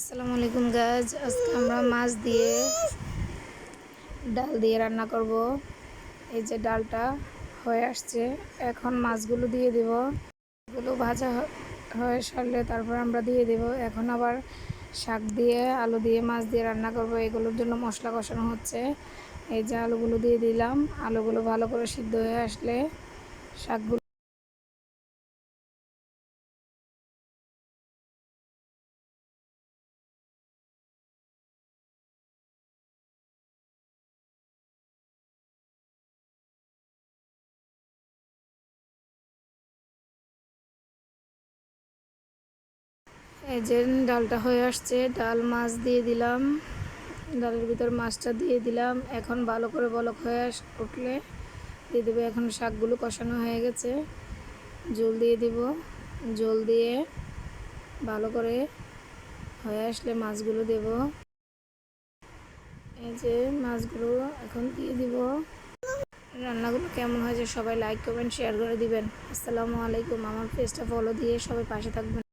আসসালামু আলাইকুম গাজ আজকে আমরা মাছ দিয়ে ডাল দিয়ে রান্না করব। এই যে ডালটা হয়ে আসছে, এখন মাছগুলো দিয়ে দেব। এগুলো ভাজা হয়ে সারলে তারপর আমরা দিয়ে দেব। এখন আবার শাক দিয়ে, আলু দিয়ে মাছ দিয়ে রান্না করব। এগুলোর জন্য মশলা কষানো হচ্ছে। এই যে আলুগুলো দিয়ে দিলাম। আলুগুলো ভালো করে সিদ্ধ হয়ে আসলে শাকগুলো এই যে ডালটা হয়ে আসছে, ডাল মাছ দিয়ে দিলাম। ডালের ভিতর মাছটা দিয়ে দিলাম। এখন ভালো করে বলক হয়ে আস- উঠলে দিয়ে দেবো। এখন শাকগুলো কষানো হয়ে গেছে। জল দিয়ে দিব। জল দিয়ে ভালো করে হয়ে আসলে মাছগুলো দেব। এই যে মাছগুলো এখন দিয়ে দিব। রান্নাগুলো কেমন হয়েছে সবাই লাইক কমেন্ট শেয়ার করে দিবেন। আসসালামু আলাইকুম। আমার পেজটা ফলো দিয়ে সবাই পাশে থাকবেন।